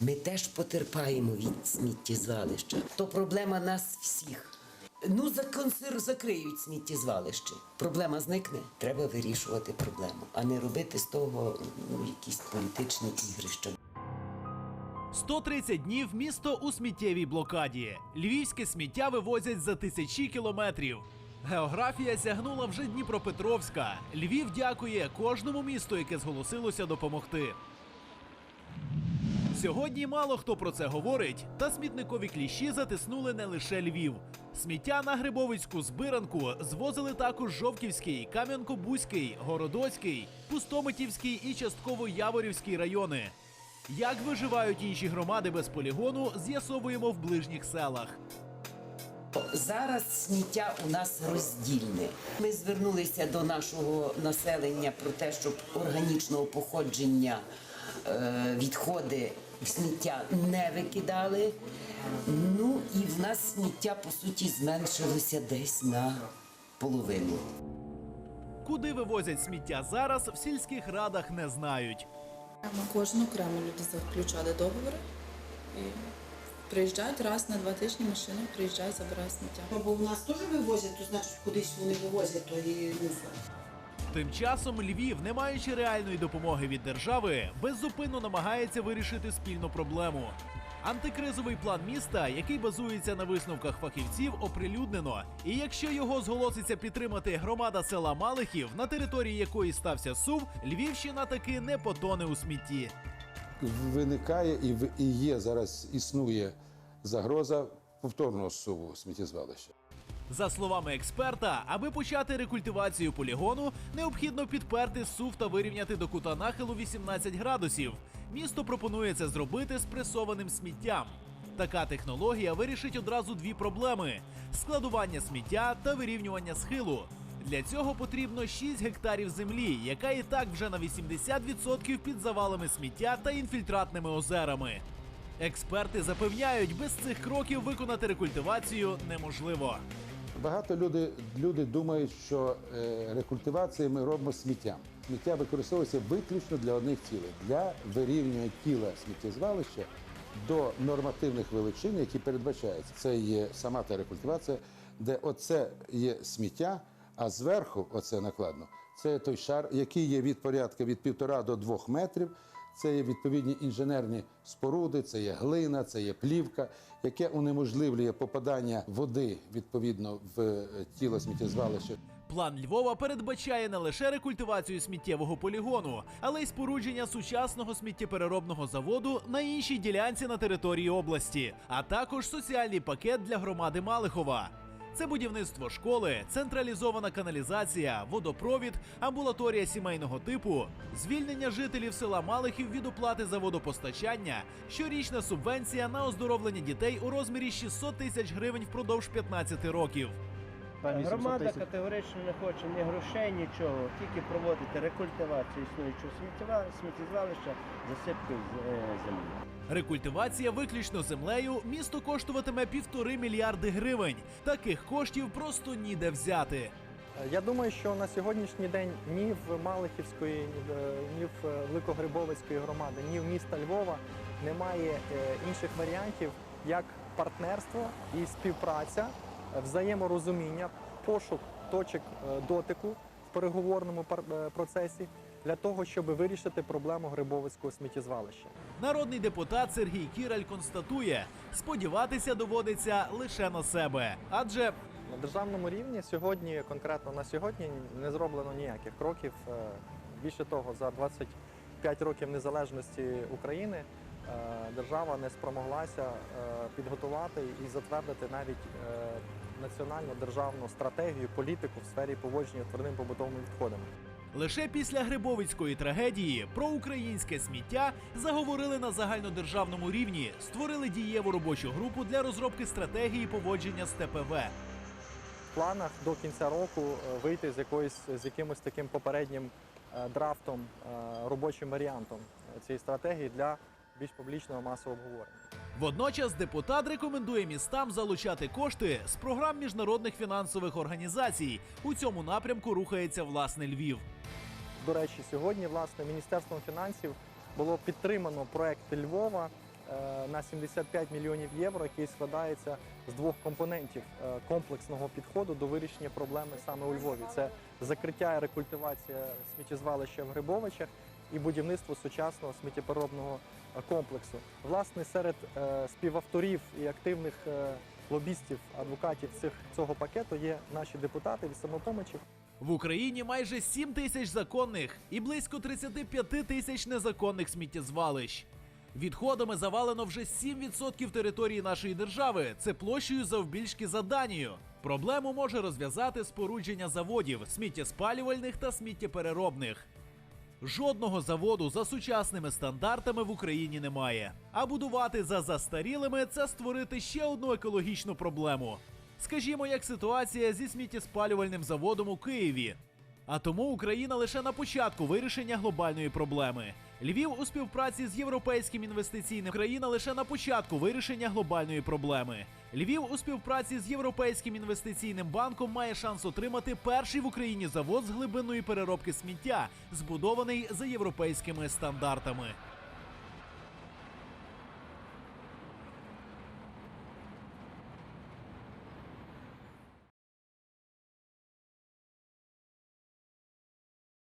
Ми теж потерпаємо від сміттєзвалища. То проблема нас всіх. Ну, законсер... закриють сміттєзвалище. Проблема зникне. Треба вирішувати проблему, а не робити з того ну, якісь політичні ігрища. 130 днів місто у сміттєвій блокаді. Львівське сміття вивозять за тисячі кілометрів. Географія сягнула вже Дніпропетровська. Львів дякує кожному місту, яке зголосилося допомогти. Сьогодні мало хто про це говорить, та смітникові кліщі затиснули не лише Львів. Сміття на Грибовицьку збиранку звозили також Жовківський, Кам'янко-Бузький, Городоцький, Пустомитівський і частково Яворівський райони. Як виживають інші громади без полігону, з'ясовуємо в ближніх селах. Зараз сміття у нас роздільне. Ми звернулися до нашого населення про те, щоб органічного походження е, відходи сміття не викидали. Ну і в нас сміття по суті зменшилося десь на половину. Куди вивозять сміття зараз, в сільських радах не знають. На кожну окремо люди заключали договори і приїжджають раз на два тижні машини, приїжджають, забирають сміття. Бо в нас теж вивозять, то значить кудись вони вивозять то той мусор. Тим часом Львів, не маючи реальної допомоги від держави, беззупинно намагається вирішити спільну проблему. Антикризовий план міста, який базується на висновках фахівців, оприлюднено. І якщо його зголоситься підтримати громада села Малихів, на території якої стався сув, Львівщина таки не потоне у смітті. виникає і, і є зараз існує загроза повторного суву сміттєзвалища. За словами експерта, аби почати рекультивацію полігону, необхідно підперти сув та вирівняти до кута нахилу 18 градусів. Місто пропонує це зробити з пресованим сміттям. Така технологія вирішить одразу дві проблеми: складування сміття та вирівнювання схилу. Для цього потрібно 6 гектарів землі, яка і так вже на 80% під завалами сміття та інфільтратними озерами. Експерти запевняють, без цих кроків виконати рекультивацію неможливо. Багато люди, люди думають, що е, рекультивацію ми робимо сміттям. Сміття використовується виключно для одних цілей для вирівнювання тіла сміттєзвалища до нормативних величин, які передбачаються. Це є сама та рекультивація, де оце є сміття, а зверху, оце накладно, це той шар, який є від порядка від півтора до двох метрів. Це є відповідні інженерні споруди, це є глина, це є плівка, яке унеможливлює попадання води відповідно в е, тіло сміттєзвалища. План Львова передбачає не лише рекультивацію сміттєвого полігону, але й спорудження сучасного сміттєпереробного заводу на іншій ділянці на території області, а також соціальний пакет для громади Малихова. Це будівництво школи, централізована каналізація, водопровід, амбулаторія сімейного типу, звільнення жителів села Малихів від оплати за водопостачання, щорічна субвенція на оздоровлення дітей у розмірі 600 тисяч гривень впродовж 15 років. Громада категорично не хоче ні грошей, нічого, тільки проводити рекультивацію існуючого сміттєзвалища засипкою е, землі. Рекультивація виключно землею місто коштуватиме півтори мільярди гривень. Таких коштів просто ніде взяти. Я думаю, що на сьогоднішній день ні в Малихівської, ні в- Великогрибовицької громади, ні в міста Львова немає е, інших варіантів, як партнерство і співпраця, е, взаєморозуміння, пошук точок е, дотику в переговорному е, процесі для того, щоб вирішити проблему Грибовицького сміттєзвалища. Народний депутат Сергій Кіраль констатує, сподіватися доводиться лише на себе, адже На державному рівні сьогодні, конкретно на сьогодні, не зроблено ніяких кроків. Е, Більше того, за 25 років незалежності України держава не спромоглася підготувати і затвердити навіть національну державну стратегію, політику в сфері поводження твердим побутовими відходами. лише після Грибовицької трагедії про українське сміття заговорили на загальнодержавному рівні, створили дієву робочу групу для розробки стратегії поводження з ТПВ. В планах до кінця року е, вийти з якоюсь з якимось таким попереднім е, драфтом, е, робочим варіантом цієї стратегії для більш публічного масового обговорення. Водночас депутат рекомендує містам залучати кошти з програм міжнародних фінансових організацій. У цьому напрямку рухається власне Львів. До речі, сьогодні власне Міністерством фінансів було підтримано проект Львова е, на 75 мільйонів євро, який складається з двох компонентів е, комплексного підходу до вирішення проблеми саме у Львові. Це закриття і рекультивація сміттєзвалища в Грибовичах і будівництво сучасного сміттєпереробного е, комплексу. Власне, серед е, співавторів і активних е, лобістів, адвокатів цих цього пакету є наші депутати від самопомочі. В Україні майже 7 тисяч законних і близько 35 тисяч незаконних сміттєзвалищ. Відходами завалено вже 7% території нашої держави. Це площею завбільшки за Данію. Проблему може розв'язати спорудження заводів сміттєспалювальних та сміттєпереробних. Жодного заводу за сучасними стандартами в Україні немає. А будувати за застарілими це створити ще одну екологічну проблему. Скажімо, як ситуація зі сміттєспалювальним заводом у Києві. А тому Україна лише на початку вирішення глобальної проблеми. Львів у співпраці з європейським інвестиційним країна лише на початку вирішення глобальної проблеми. Львів у співпраці з європейським інвестиційним банком має шанс отримати перший в Україні завод з глибинної переробки сміття, збудований за європейськими стандартами.